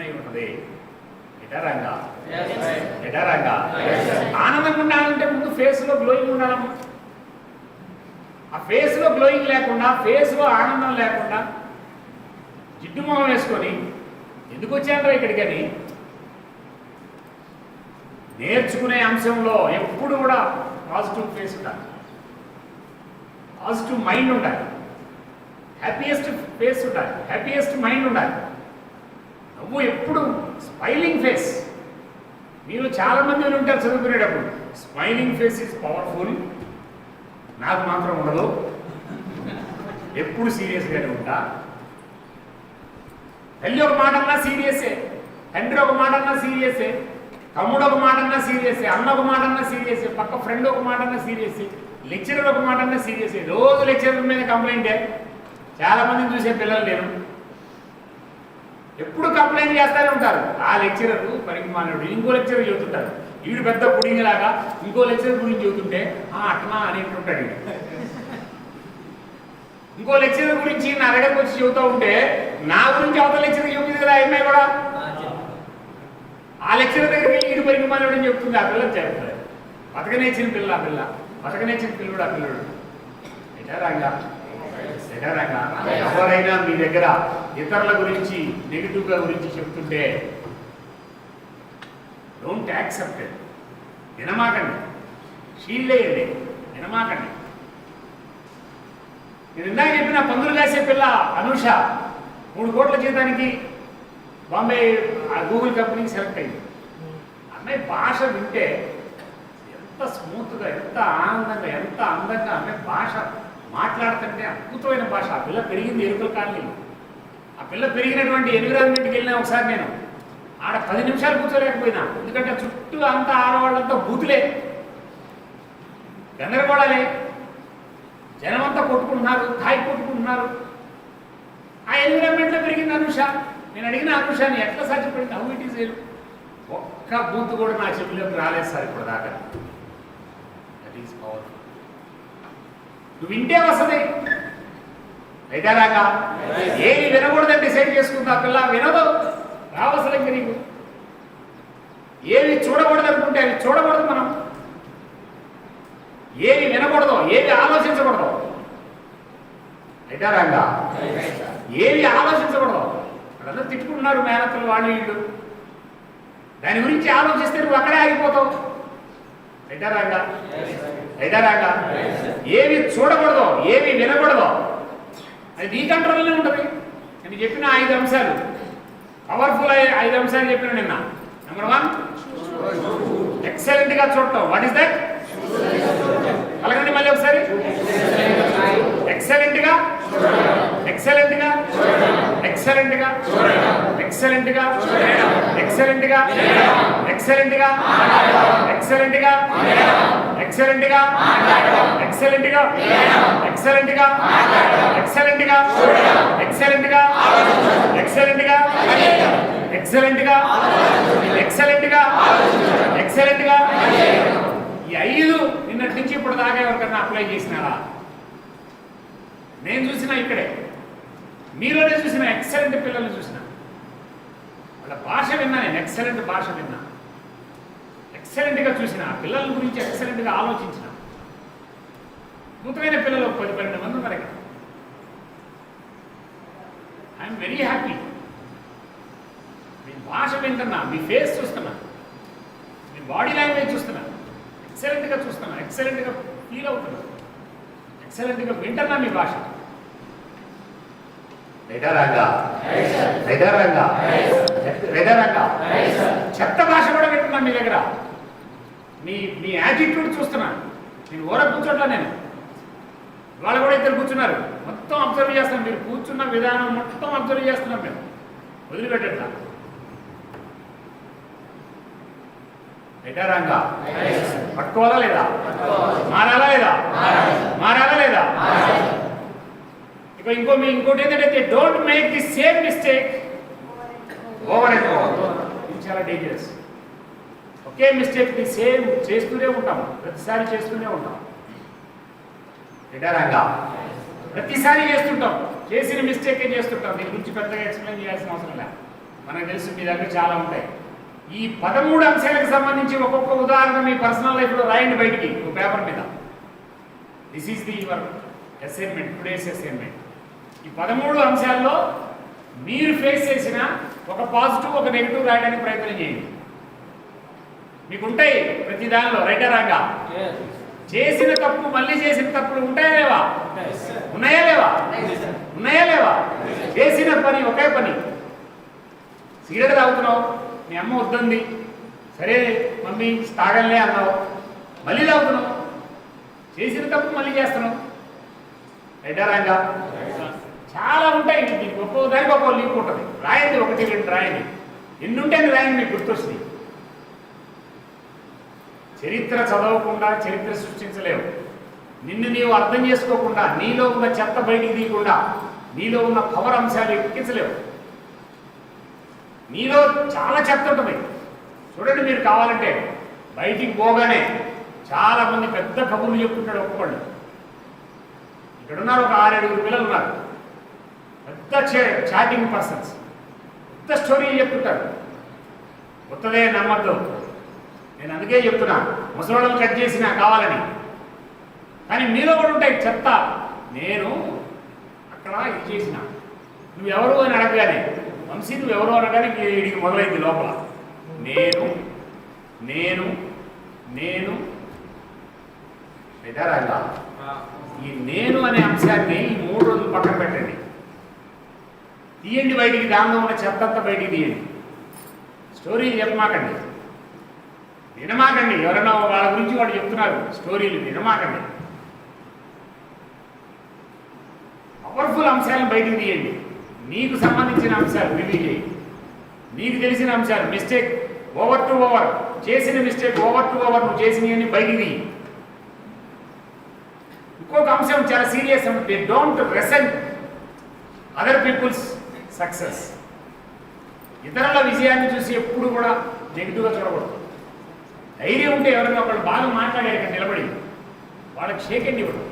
అయి ఉన్నది ఎటారంగా? ఎటారంగా? ఆనందంగా ఉండాలంటే ముందు ఫేస్లో గ్లోయింగ్ ఉండాలమ్మా ఆ ఫేస్లో గ్లోయింగ్ లేకుండా ఫేస్లో ఆనందం లేకుండా జిడ్డు మొహం వేసుకొని ఎందుకు వచ్చానో ఇక్కడికని నేర్చుకునే అంశంలో ఎప్పుడు కూడా పాజిటివ్ ఫేస్ ఉండాలి. పాజిటివ్ మైండ్ ఉండాలి. హ్యాపీయెస్ట్ ఫేస్ ఉండాలి. హ్యాపీయెస్ట్ మైండ్ ఉండాలి. అప్పు ఎప్పుడు స్మైలింగ్ ఫేస్. మీరు చాలా మంది ఉంటారు చదువుకునేటప్పుడు. Smiling face is powerful. నాకు మాత్రం ఉండదు. ఎప్పుడు సీరియస్గానే ఉంటా. తల్లి ఒక మాట అన్నా సీరియసే తండ్రి ఒక మాట అన్నా సీరియసే తమ్ముడు ఒక మాట అన్నా సీరియసే అన్న ఒక మాట అన్నా సీరియసే పక్క ఫ్రెండ్ ఒక మాట అన్నా సీరియసే లెక్చరర్ ఒక మాట అన్నా సీరియసే రోజు లెక్చరర్ మీద కంప్లైంటే చాలా మందిని చూసే పిల్లలు నేను. ఎప్పుడు కంప్లైంట్ చేస్తూనే ఉంటారు. ఆ లెక్చరర్ పనికి ఇంకో లెక్చరర్ చెబుతుంటారు వీడు పెద్ద పుడింగిలాగా ఇంకో లెక్చరర్ గురించి చెబుతుంటే ఆ అట్నా అనేటుంటాడు వీడు. ఇంకో లెక్చరర్ గురించి నా దగ్గరకు వచ్చి చెబుతూ ఉంటే నా గురించి అవతల లెక్చరర్ చెబుతుంది కదా అమ్మాయి కూడా? ఆ లెక్చరర్ దగ్గరికి వెళ్ళి వీడు అని చెప్తుంది ఆ పిల్లలు చెప్తారు బతకనేచ్చిన పిల్ల ఆ పిల్ల. బతకనేచ్చిన పిల్లడు ఆ పిల్లడు. ఎటారంగా ఎవరైనా మీ దగ్గర ఇతరుల గురించి నెగిటివ్గా గురించి చెప్తుంటే డోంట్ యాక్సెప్ట్ వినమాకండి. షీల్డేయండి వినమాకండి. నేను ఇందాక చెప్పిన పందులు కాసే పిల్ల అనూష మూడు కోట్ల జీతానికి బాంబే ఆ గూగుల్ కంపెనీకి సెలెక్ట్ అయింది. అమ్మాయి భాష వింటే ఎంత స్మూత్గా ఎంత ఆనందంగా ఎంత అందంగా అమ్మాయి భాష మాట్లాడుతుంటే అద్భుతమైన భాష. ఆ పిల్ల పెరిగింది ఎరుకల కాలనీలో ఆ పిల్ల పెరిగినటువంటి ఎన్విరాన్మెంట్కి వెళ్ళిన ఒకసారి నేను. ఆడ పది నిమిషాలు కూర్చోలేకపోయినా. ఎందుకంటే చుట్టూ అంతా ఆడవాళ్ళంతా బూతులే. గందరగోళాలే. జనమంతా కొట్టుకుంటున్నారు తాయి కొట్టుకుంటున్నారు. ఆ ఎన్విరాన్మెంట్లో పెరిగింది అనుష. నేను అడిగిన అనుషాన్ని ఎట్లా సాధ్యపడింది? హౌ ఇట్ ఈస్ ఒక్క బూత్ కూడా నా చెవిలోకి రాలేదు సార్ ఇప్పుడు దాకా దట్ ఈస్ పవర్ఫుల్ నువ్వు వింటే వస్తుంది అయితే రాగా ఏది వినకూడదని డిసైడ్ చేసుకుంటా పిల్ల వినదు. రావసలు ఇంక నీకు. ఏవి చూడకూడదు అనుకుంటే అవి చూడకూడదు మనం. ఏవి వినకూడదు ఏవి ఆలోచించకూడదు. అయితే రాగా ఏవి ఆలోచించకూడదు. అక్కడంతా తిట్టుకుంటున్నారు మేనత్తలు వాళ్ళు వీళ్ళు. దాని గురించి ఆలోచిస్తే నువ్వు అక్కడే ఆగిపోతావు. అయితే రాగా ఏవి చూడకూడదు ఏవి వినకూడదు. అది నీ కంట్రోల్లోనే ఉంటుంది. నేను చెప్పిన ఐదు అంశాలు. పవర్ఫుల్ ఐదు అంశాలు చెప్పిన నిన్న. నెంబర్ వన్ ఎక్సలెంట్గా చూడటం. వాట్ ఇస్ దట్ అలాగండి మళ్ళీ ఒకసారి. ఎక్సలెంట్గా? ఎక్సలెంట్గా? ఎక్సలెంట్గా? ఎక్సలెంట్గా? ఎక్సలెంట్గా ఎక్సలెంట్గా ఎక్సలెంట్గా ఎక్సలెంట్గా ఎక్సలెంట్గా ఎక్సలెంట్గా ఎక్సలెంట్గా ఎక్సలెంట్గా ఎక్సలెంట్గా ఎక్సలెంట్గా ఎక్సలెంట్గా ఎక్సలెంట్గా ఈ ఐదు నిన్నటి నుంచి ఇప్పుడు దాకా ఎవరికన్నా అప్లై చేసినారా నేను చూసిన ఇక్కడే మీలోనే చూసిన ఎక్సలెంట్ పిల్లల్ని చూసిన వాళ్ళ భాష విన్నా నేను ఎక్సలెంట్ భాష విన్నా. ఎక్సలెంట్గా చూసిన పిల్లల గురించి ఎక్సలెంట్గా ఆలోచించిన. అద్భుతమైన పిల్లలు ఒక పది పన్నెండు మంది ఉన్నారు ఇక్కడ. ఐఎమ్ వెరీ హ్యాపీ మీ భాష వింటున్నా మీ ఫేస్ చూస్తున్నా మీ బాడీ లాంగ్వేజ్ చూస్తున్నా ఎక్సలెంట్గా చూస్తున్నా ఎక్సలెంట్గా ఫీల్ అవుతున్నా ఎక్సలెంట్గా వింటున్నా మీ భాష. రైతారంగా రైతారంగా చెత్త భాష కూడా వింటున్నా మీ దగ్గర. మీ మీ యాటిట్యూడ్ చూస్తున్నా. నేను ఓర కూర్చోట్లా నేను. వాళ్ళు కూడా ఇద్దరు కూర్చున్నారు. మొత్తం అబ్జర్వ్ చేస్తాం మీరు కూర్చున్న విధానం మొత్తం అబ్జర్వ్ చేస్తున్నాం మేము. వదిలిపెట్టట్లా. ఎటారంగా పట్టుకోవాలా లేదా? మారాలా లేదా? మారాలా. లేదా? ఇంకో మీ ఇంకోటి ఏంటంటే don't make the same mistake over and ఇది చాలా డేంజరస్ ఒకే మిస్టేక్ ది సేమ్ చేస్తూనే ఉంటాం. ప్రతిసారి చేస్తూనే ఉంటాం. ఎటారంగా ప్రతిసారి చేస్తుంటాం. చేసిన మిస్టేక్ చేస్తుంటాం. దీని గురించి పెద్దగా ఎక్స్ప్లెయిన్ చేయాల్సిన అవసరం లేదు. మనకు తెలుసు మీ దగ్గర చాలా ఉంటాయి. ఈ పదమూడు అంశాలకు సంబంధించి ఒక్కొక్క ఉదాహరణ మీ పర్సనల్ లైఫ్లో రాయండి బయటికి ఒక పేపర్ మీద. This is the your assignment today's assignment ఈ పదమూడు అంశాల్లో మీరు ఫేస్ చేసిన ఒక పాజిటివ్ ఒక నెగిటివ్ రాయడానికి ప్రయత్నం చేయండి మీకు ఉంటాయి ప్రతి దానిలో రైటరాగా చేసిన తప్పు మళ్ళీ చేసిన తప్పులు ఉంటాయా లేవా? ఉన్నాయా లేవా? ఉన్నాయా లేవా? చేసిన పని ఒకే పని. సిగరెట్ తాగుతున్నావు మీ అమ్మ వద్దంది. సరే మమ్మీ తాగలే అన్నావు. మళ్ళీ తాగుతున్నావు. చేసిన తప్పు మళ్ళీ చేస్తున్నావు. రైటరాగా చాలా ఉంటాయి. మీకు ఒక్కో దానికి ఒక్కో లింక్ ఉంటుంది. రాయండి ఒకటి రెండు రాయండి. ఎన్ని ఉంటే రాయండి మీకు గుర్తొస్తుంది. చరిత్ర చదవకుండా చరిత్ర సృష్టించలేవు. నిన్ను నీవు అర్థం చేసుకోకుండా నీలో ఉన్న చెత్త బయటికి తీయకుండా నీలో ఉన్న పవర్ అంశాలు ఎక్కించలేవు. నీలో చాలా చెత్త ఉంటుంది. చూడండి మీరు కావాలంటే బయటికి పోగానే చాలా మంది పెద్ద కబుర్లు చెప్పుకుంటాడు ఒక్కళ్ళు ఇక్కడ ఉన్నారు ఒక ఆరేడుగురు పిల్లలు ఉన్నారు. పెద్ద చాటింగ్ పర్సన్స్ పెద్ద స్టోరీ చెప్తుంటారు కొత్తదే నమ్మద్దు. నేను అందుకే చెప్తున్నా ముసలోళ్ళని కట్ చేసినా కావాలని. కానీ మీలో కూడా ఉంటాయి చెత్త. నేను అక్కడ ఇది చేసిన. నువ్వెవరు అని అడగగానే వంశీ నువ్వెవరు అనగానే వీడికి మొదలైంది లోపల. నేను నేను నేను. ఈ నేను అనే అంశాన్ని మూడు రోజులు పక్కన పెట్టండి. తీయండి బయటికి దానిలో ఉన్న చెత్త అంతా బయటికి తీయండి. స్టోరీలు చెప్పమాకండి. వినమాకండి. ఎవరైనా వాళ్ళ గురించి వాడు చెప్తున్నారు. స్టోరీలు వినమాకండి. పవర్ఫుల్ అంశాలను బయటికి తీయండి. నీకు సంబంధించిన అంశాలు రివ్యూ చేయండి. నీకు తెలిసిన అంశాలు మిస్టేక్ ఓవర్ టు ఓవర్ చేసిన మిస్టేక్ ఓవర్ టు ఓవర్ నువ్వు చేసినవన్నీ బయటికి తీయి. ఇంకొక అంశం చాలా serious they don't resent other people's success. ఇతరుల విజయాన్ని చూసి ఎప్పుడు కూడా నెగిటివ్గా చూడకూడదు. ధైర్యం ఉంటే ఎవరైనా ఒకళ్ళు బాగా మాట్లాడారు ఇక్కడ నిలబడి వాళ్ళకి షేక్ అండి ఇవ్వడం.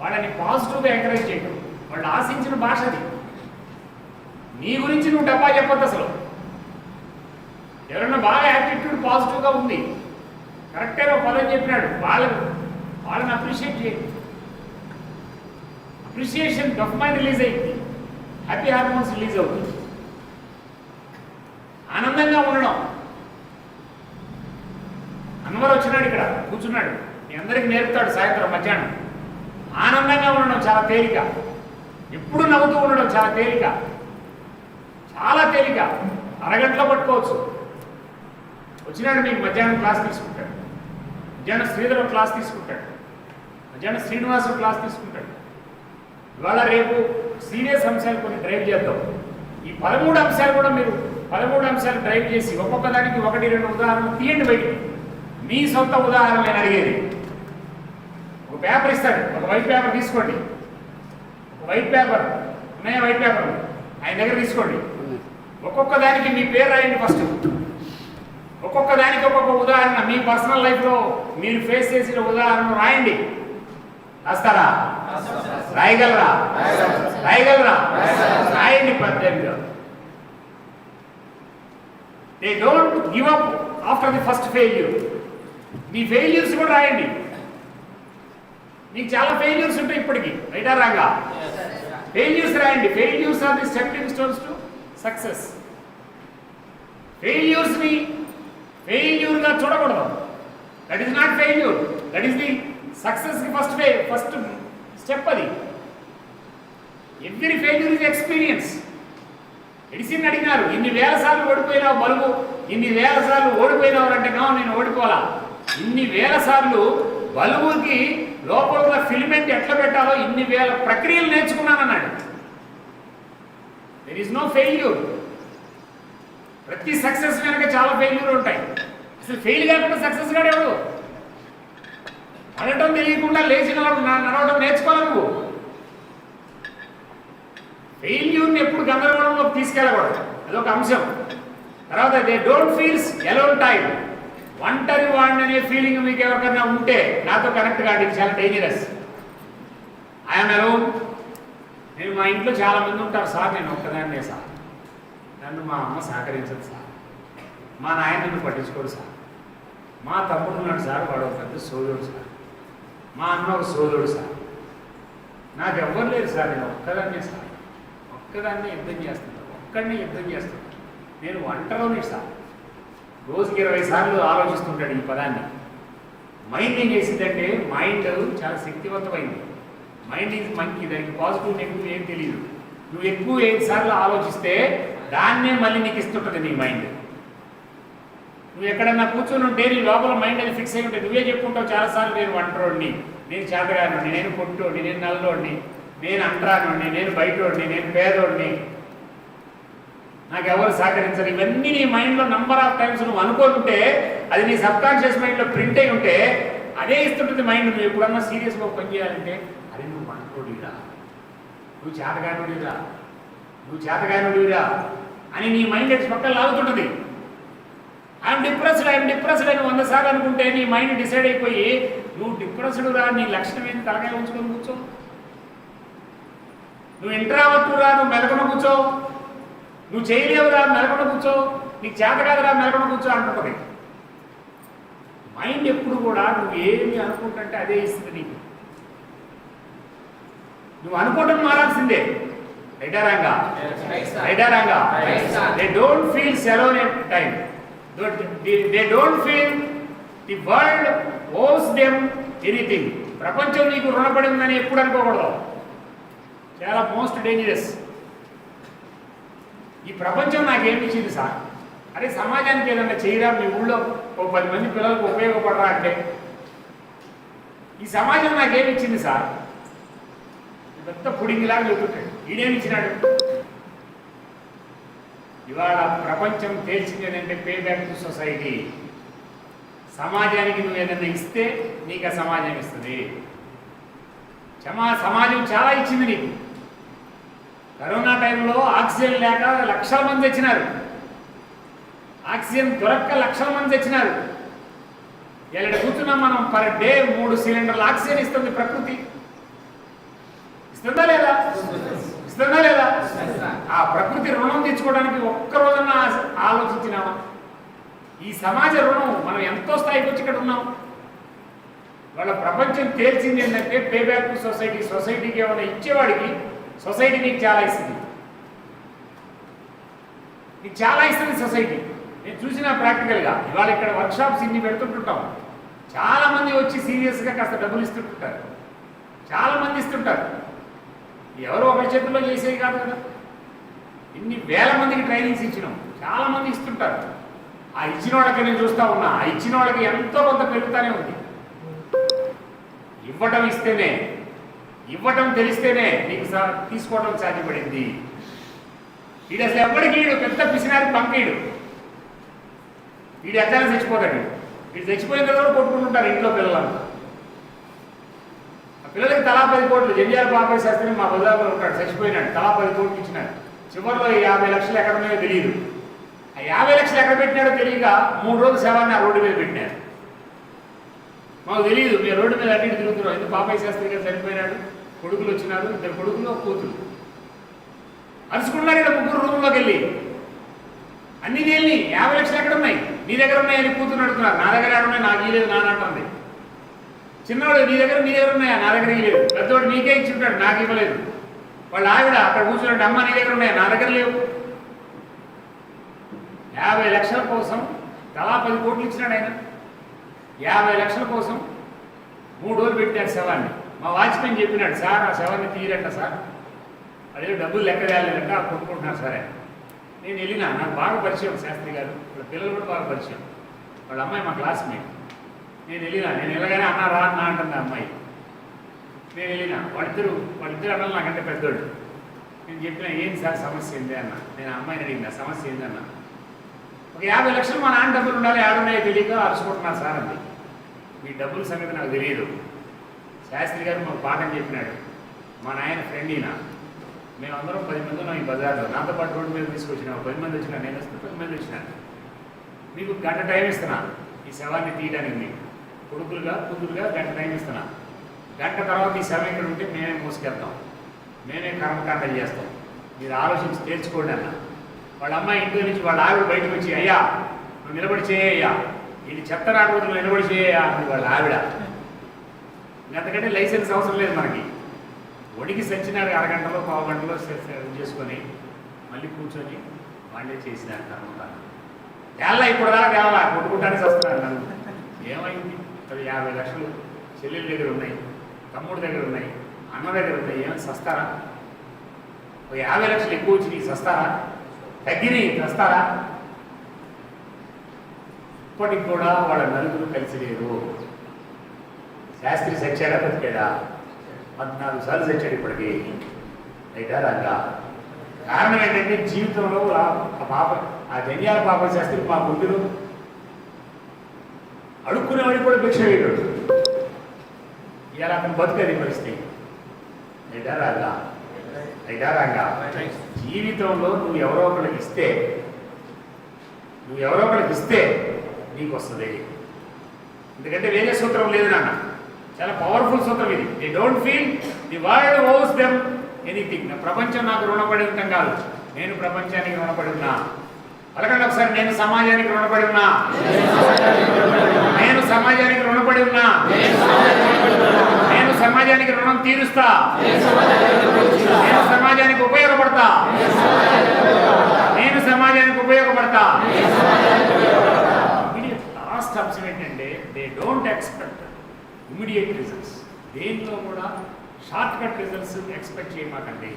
వాళ్ళని పాజిటివ్గా ఎంకరేజ్ చేయడం. వాళ్ళు ఆశించిన భాష అది. నీ గురించి నువ్వు డబ్బా చెప్పద్దు అసలు. ఎవరైనా బాగా యాటిట్యూడ్ పాజిటివ్గా ఉంది. కరెక్ట్గా ఒక పదం చెప్పినాడు. వాళ్ళని వాళ్ళని అప్రిషియేట్ చేయండి అప్రిషియేషన్ డొఫమైన్ రిలీజ్ అయింది. హ్యాపీ హార్మోన్స్ రిలీజ్ అవుతుంది. ఆనందంగా ఉండడం. అన్వర్ వచ్చినాడు ఇక్కడ కూర్చున్నాడు. మీ అందరికి నేర్పుతాడు సాయంత్రం మధ్యాహ్నం. ఆనందంగా ఉండడం చాలా తేలిక. ఎప్పుడు నవ్వుతూ ఉండడం చాలా తేలిక. చాలా తేలిక. అరగంటలో పట్టుకోవచ్చు. వచ్చినాడు మీకు మధ్యాహ్నం క్లాస్ తీసుకుంటాడు. మధ్యాహ్నం శ్రీధరం క్లాస్ తీసుకుంటాడు. మధ్యాహ్నం శ్రీనివాసం క్లాస్ తీసుకుంటాడు. ఇవాళ రేపు సీరియస్ అంశాలు కొన్ని డ్రైవ్ చేద్దాం. ఈ పదమూడు అంశాలు కూడా మీరు పదమూడు అంశాలు డ్రైవ్ చేసి ఒక్కొక్క దానికి ఒకటి రెండు ఉదాహరణలు తీయండి బయటికి. మీ సొంత ఉదాహరణ నేను అడిగేది. ఒక పేపర్ ఇస్తాడు. ఒక వైట్ పేపర్ తీసుకోండి. ఒక వైట్ పేపర్. ఉన్నాయా వైట్ పేపర్? ఆయన దగ్గర తీసుకోండి. ఒక్కొక్క దానికి మీ పేరు రాయండి ఫస్ట్. ఒక్కొక్క దానికి ఒక్కొక్క ఉదాహరణ. మీ పర్సనల్ లైఫ్లో మీరు ఫేస్ చేసిన ఉదాహరణ రాయండి. రాస్తారా? రాయగలరా? రాయగలరా? రాయండి పద్దెనిమిది. They don't give up after the first failure me failures కూడా రాయండి. మీకు చాలా ఫెయిల్యూర్స్ ఉంటాయి ఇప్పటికి. రైటా రాగా? ఫెయిల్యూర్స్ రాయండి. Failures are the stepping stones to success ఫెయిల్యూర్స్ని ఫెయిల్యూర్గా చూడకూడదు. That is not failure that is the సక్సెస్కి ఫస్ట్ ఫే ఫస్ట్ స్టెప్ అది. Every failure is experience Edison అడిగినారు ఇన్ని వేల సార్లు ఓడిపోయినావు బలుగు ఇన్ని వేల సార్లు ఓడిపోయినావు అంటే నా నేను ఓడిపోవాలా ఇన్ని వేల సార్లు బలుగుకి లోపల ఉన్న ఫిలిమెంట్ ఎట్లా పెట్టాలో ఇన్ని వేల ప్రక్రియలు నేర్చుకున్నానన్నాడు దెర్ ఈస్ నో ఫెయిల్యూర్ ప్రతి సక్సెస్ వెనక చాలా ఫెయిల్యూర్ ఉంటాయి. అసలు ఫెయిల్ కాకుండా సక్సెస్ కాడు ఎవడు? అనటం తెలియకుండా లేచిన వాడు నడవడం నేర్చుకోవాలి నువ్వు? ఫెయిల్యూర్ని ఎప్పుడు గందరగోళంలోకి తీసుకెళ్ళకూడదు. అదొక అంశం. తర్వాత they don't feels alone time ఒంటరి వాడిని అనే ఫీలింగ్ మీకు ఎవరికైనా ఉంటే నాతో కనెక్ట్ కాదు ఇది చాలా డేంజరస్ ఐఎమ్ అలోన్ నేను మా ఇంట్లో చాలా మంది ఉంటారు సార్ నేను ఒక్కదాన్నే సార్. నన్ను మా అమ్మ సహకరించదు సార్. మా నాయన నన్ను పట్టించుకోడు సార్. మా తమ్ముడు ఉన్నాడు సార్ వాడు ఒక పెద్ద సోదరుడు సార్. మా అన్న ఒక సోదరుడు సార్. నాకు ఎవ్వరు లేరు సార్ నేను ఒక్కదాన్నే సార్. ఒక్కదాన్నే యుద్ధం చేస్తున్నాను ఒక్కడినే యుద్ధం చేస్తున్నాను నేను ఒంటరిలోనే సార్. రోజుకి ఇరవై సార్లు ఆలోచిస్తుంటాడు ఈ పదాన్ని. మైండ్ ఏం చేసిందంటే మైండ్ చాలా శక్తివంతమైంది. మైండ్ ఈజ్ మంచి దానికి పాజిటివ్ నెగిటివ్ ఏం తెలియదు నువ్వు ఎక్కువ ఏడు సార్లు ఆలోచిస్తే దాన్నే మళ్ళీ నీకు ఇస్తుంటుంది నీ మైండ్ నువ్వు ఎక్కడన్నా కూర్చొని ఉంటే నీ లోపల మైండ్ అది ఫిక్స్ అయి ఉంటుంది. నువ్వే చెప్పుకుంటావు చాలాసార్లు నేను వంటరోడిని నేను చేతగానోడిని నేను పొట్టోడిని నేను నల్లోడిని నేను అంటరానోడిని నేను బయటోడిని నేను పేదోడిని. నాకు ఎవరు సహకరించరు. ఇవన్నీ నీ మైండ్లో నంబర్ ఆఫ్ టైమ్స్ నువ్వు అనుకోకుంటే అది నీ సబ్ కాన్షియస్ మైండ్లో ప్రింట్ అయి ఉంటే అదే ఇస్తుంటుంది మైండ్ నువ్వు ఎప్పుడన్నా సీరియస్గా పని చేయాలంటే అరే నువ్వు వంటోడిరా నువ్వు చేతగానుడిరా నువ్వు చేతగానుడిరా అని నీ మైండ్ ఎట్స్ పక్కన లాగుతుంటుంది. ఐఎమ్ డిప్రెస్డ్ ఐఎమ్ డిప్రెస్డ్ అని వంద సార్లు అనుకుంటే నీ మైండ్ డిసైడ్ అయిపోయి నువ్వు డిప్రెస్డ్ రా నీ లక్షణం ఏంటి తలకాయ ఉంచుకొని కూర్చో. నువ్వు ఇంట్రావర్ట్ రా నువ్వు మెలకొని కూర్చో. నువ్వు చేయలేవురా మెలకొని కూర్చో. నీకు చేత కాదురా మెలకొని కూర్చో అంటుంటుంది. మైండ్ ఎప్పుడు కూడా నువ్వు ఏమి అనుకుంటుంటే అదే ఇస్తుంది నీకు. నువ్వు అనుకోవడం మారాల్సిందే. రైటారాంగా రైటారాంగా. They don't feel at time they don't feel the world owes them anything ప్రపంచం నీకు రుణపడిందని ఎప్పుడు అనుకోకూడదు. చాలా మోస్ట్ డేంజరస్. ఈ ప్రపంచం నాకేమి ఇచ్చింది సార్? అరే సమాజానికి ఏదైనా చేయరా? మీ ఊళ్ళో ఓ పది మంది పిల్లలకు ఉపయోగపడరా అంటే? ఈ సమాజం నాకేమి ఇచ్చింది సార్ పెద్ద పుడింగిలాగా చెబుతుంటాడు ఈడేమి ఇచ్చినాడు ఇవాళ ప్రపంచం తేల్చింది ఏంటంటే పే బ్యాక్ టు సొసైటీ సమాజానికి నువ్వు ఏదైనా ఇస్తే నీకు ఆ సమాజం ఇస్తుంది. క్షమా సమాజం చాలా ఇచ్చింది నీకు. కరోనా టైంలో ఆక్సిజన్ లేక లక్షల మంది తెచ్చినారు. ఆక్సిజన్ దొరక్క లక్షల మంది తెచ్చినారు. ఇలా కూర్చున్నాం మనం పర్ డే మూడు సిలిండర్లు ఆక్సిజన్ ఇస్తుంది ప్రకృతి. ఇస్తుందా లేదా? ఇస్తుందా లేదా? ఆ ప్రకృతి రుణం తెచ్చుకోవడానికి ఒక్క ఆలోచించినామా? ఈ సమాజ రుణం మనం ఎంతో స్థాయికి వచ్చి ఇక్కడ ఉన్నాం. వాళ్ళ ప్రపంచం తేల్చింది ఏంటంటే పే బ్యాక్ సొసైటీ సొసైటీకి ఏమైనా ఇచ్చేవాడికి సొసైటీ నీకు చాలా ఇస్తుంది. నీకు చాలా ఇస్తుంది సొసైటీ నేను చూసిన ప్రాక్టికల్గా ఇవాళ ఇక్కడ వర్క్షాప్స్ ఇన్ని పెడుతుంటుంటాం. చాలామంది వచ్చి సీరియస్గా కాస్త డబ్బులు ఇస్తుంటుంటారు. చాలా మంది ఇస్తుంటారు. ఎవరో ఒకరి చేతుల్లో చేసేది కాదు కదా. ఇన్ని వేల మందికి ట్రైనింగ్స్ ఇచ్చినాం. చాలా మంది ఇస్తుంటారు. ఆ ఇచ్చిన వాళ్ళకి నేను చూస్తా ఉన్నా. ఆ ఇచ్చిన వాళ్ళకి ఎంతో కొంత పెరుగుతానే ఉంది. ఇవ్వటం ఇస్తేనే ఇవ్వటం తెలిస్తేనే నీకు సా- తీసుకోవటం సాధ్యపడింది. వీడు అసలు ఎప్పటికీ వీడు పెద్ద పిసినారి పంపీడు. వీడు ఎక్కడ చచ్చిపోతాడు. వీడు చచ్చిపోయిన తర్వాత కొట్టుకుంటుంటారు ఇంట్లో పిల్లలంతా పిల్లలకి తలా పది కోట్లు జంజాల బాబాయ్ శాస్త్రి మా బజార్లో ఉంటాడు చచ్చిపోయినాడు తలా పది కోట్లు ఇచ్చినాడు. చివరిలో ఈ యాభై లక్షలు ఎక్కడ ఉన్నాయో తెలియదు. ఆ యాభై లక్షలు ఎక్కడ పెట్టినాడో తెలియక మూడు రోజులు శవాన్ని ఆ రోడ్డు మీద పెట్టినారు. మాకు తెలియదు మీరు రోడ్డు మీద అటు ఇటు తిరుగుతున్నాం. ఎందుకు బాబాయ్ శాస్త్రి గారు చనిపోయినాడు కొడుకులు వచ్చినారు ఇద్దరు కొడుకులు ఒక కూతురు. అరుచుకున్నారు ఇక్కడ ముగ్గురు రూమ్లోకి వెళ్ళి. అన్ని తేలి యాభై లక్షలు ఎక్కడ ఉన్నాయి? నీ దగ్గర ఉన్నాయని కూతురు అడుగుతున్నారు. నా దగ్గర ఎక్కడ ఉన్నాయి నాకు లేదు నాన్న అంటుంది చిన్నవాడు నీ దగ్గర నీ దగ్గర ఉన్నాయా? నా దగ్గర ఇలేదు పెద్దవాడు నీకే ఇచ్చి ఉంటాడు నాకు ఇవ్వలేదు. వాళ్ళ ఆవిడ అక్కడ కూర్చున్నట్టు అమ్మ నీ దగ్గర ఉన్నాయా? నా దగ్గర లేవు. యాభై లక్షల కోసం తలా పది కోట్లు ఇచ్చినాడు ఆయన. యాభై లక్షల కోసం మూడు రోజులు పెట్టాడు శవాన్ని. మా వాచ్మెన్ చెప్పినాడు సార్ ఆ శవాన్ని తీయరంట సార్. అదే డబ్బులు లెక్క తేలేదంట ఆ కొట్టుకుంటున్నారు సరే నేను వెళ్ళినా నాకు బాగా పరిచయం శాస్త్రి గారు. వాళ్ళ పిల్లలు కూడా బాగా పరిచయం. వాళ్ళ అమ్మాయి మా క్లాస్మేట్ నేను వెళ్ళినా నేను వెళ్ళగానే అన్న రా అన్న అంటుంది అమ్మాయి. నేను వెళ్ళినా వాళ్ళిద్దరు వాళ్ళిద్దరు అన్నలు నాకంటే పెద్దోళ్ళు నేను చెప్పిన ఏంటి సార్ సమస్య ఏంటి అన్న. నేను అమ్మాయిని అడిగిన సమస్య ఏంటి ఒక యాభై లక్షలు మా నాన్న డబ్బులు ఉండాలి ఆడున్నాయో తెలియక అరుచుకుంటున్నా సార్ అంది. మీ డబ్బుల సంగతి నాకు తెలియదు. శాస్త్రి గారు మాకు పాఠం చెప్పినాడు. మా నాయన ఫ్రెండ్ ఈయన. మేమందరం పది మంది ఉన్నాం ఈ బజార్లో. నాతో పాటు రోడ్డు మీద తీసుకొచ్చినాం. పది మంది వచ్చినా నేను వస్తే పది మంది వచ్చినా. మీకు గంట టైం ఇస్తున్నా. ఈ శవాన్ని తీయడానికి మీకు. కొడుకులుగా కూతురుగా గంట టైం ఇస్తున్నా. గంట తర్వాత ఈ సమయం ఇక్కడ ఉంటే మేమే మోసుకెళ్తాం. మేమే కర్మకాండలు చేస్తాం. మీరు ఆలోచించి తేల్చుకోండి అన్న. వాళ్ళ అమ్మాయి ఇంటి నుంచి వాళ్ళ ఆవిడ బయటకు వచ్చి అయ్యా నువ్వు నిలబడి చేయ్యా ఇది చెత్త రాకూడదు నువ్వు నిలబడి చేయ్యా అని వాళ్ళ ఆవిడ. అంతకంటే లైసెన్స్ అవసరం లేదు మనకి. ఒడికి సచ్చినాడు అరగంటలో పావు గంటలో చేసుకొని మళ్ళీ కూర్చొని వాళ్ళే చేసినారు కర్మ తేళ్ళ ఇప్పుడు రా తేళ్ళ కొట్టుకుంటానికి వస్తున్నారు ఏమైంది? పది యాభై లక్షలు చెల్లెల దగ్గర ఉన్నాయి తమ్ముడి దగ్గర ఉన్నాయి అన్న దగ్గర ఉన్నాయి ఏమైనా సస్తారా? ఒక యాభై లక్షలు ఎక్కువ వచ్చి నీకు సస్తారా? తగ్గినాయి సస్తారా? ఇప్పటికి కూడా వాళ్ళ నలుగురు కలిసి లేరు. శాస్త్రి సచ్చాడా బతికాడా? పద్నాలుగు సార్లు సచ్చాడు ఇప్పటికి. అయితే రంగా కారణం ఏంటంటే జీవితంలో ఆ పాప ఆ జన్యాల పాప శాస్త్రి మా బుద్ధులు అడుక్కునేవాడికి కూడా భిక్ష వేయడు. ఇలా అతను బతుకది పరిస్థితి. అయితే రంగా జీవితంలో నువ్వు ఎవరో ఒకరికి ఇస్తే నువ్వు ఎవరో ఒకరికి ఇస్తే నీకు వస్తుంది ఎందుకంటే వేరే సూత్రం లేదు నాన్న. చాలా పవర్ఫుల్ సూత్రం ఇది. They don't feel the world owes them anything నా ప్రపంచం నాకు రుణపడి ఉంటాం కాదు. నేను ప్రపంచానికి రుణపడి ఉన్నా. పలకండి ఒకసారి నేను సమాజానికి రుణపడి ఉన్నా నేను సమాజానికి రుణపడి ఉన్నా నేను సమాజానికి రుణం తీరుస్తా. నేను సమాజానికి ఉపయోగపడతా. నేను సమాజానికి ఉపయోగపడతా. లాస్ట్ అంశం ఏంటంటే they don't expect immediate results దేంట్లో కూడా షార్ట్ కట్ రిజల్ట్స్ ఎక్స్పెక్ట్ చేయమాకండి.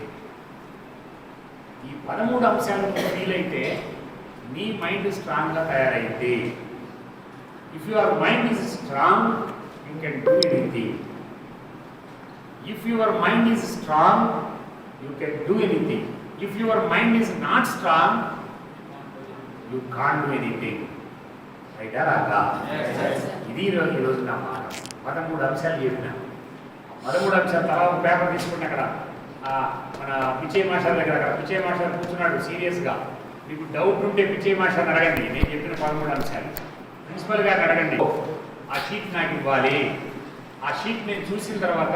ఈ పదమూడు అంశాలు ఫీల్ అయితే మీ మైండ్ స్ట్రాంగ్గా తయారైంది if your mind is strong you can do if your mind is strong you can do anything if your mind is not strong you can do anything రైటా రాగా ఇది ఈరోజు ఈరోజు నా మాట పదమూడు అంశాలు చెప్పిన. పదమూడు అంశాలు ఒక పేపర్ తీసుకుని అక్కడ. మన పిచ్చయ్య మాస్టర్ దగ్గర అక్కడ. పిచ్చయ్య మాస్టర్ కూర్చున్నాడు సీరియస్గా. మీకు డౌట్ ఉంటే పిచ్చయ్య మాస్టర్ని అడగండి. నేను చెప్పిన పదమూడు అంశాలు. ప్రిన్సిపల్ గారిని అడగండి. ఆ షీట్ నాకు ఇవ్వాలి. ఆ షీట్ నేను చూసిన తర్వాత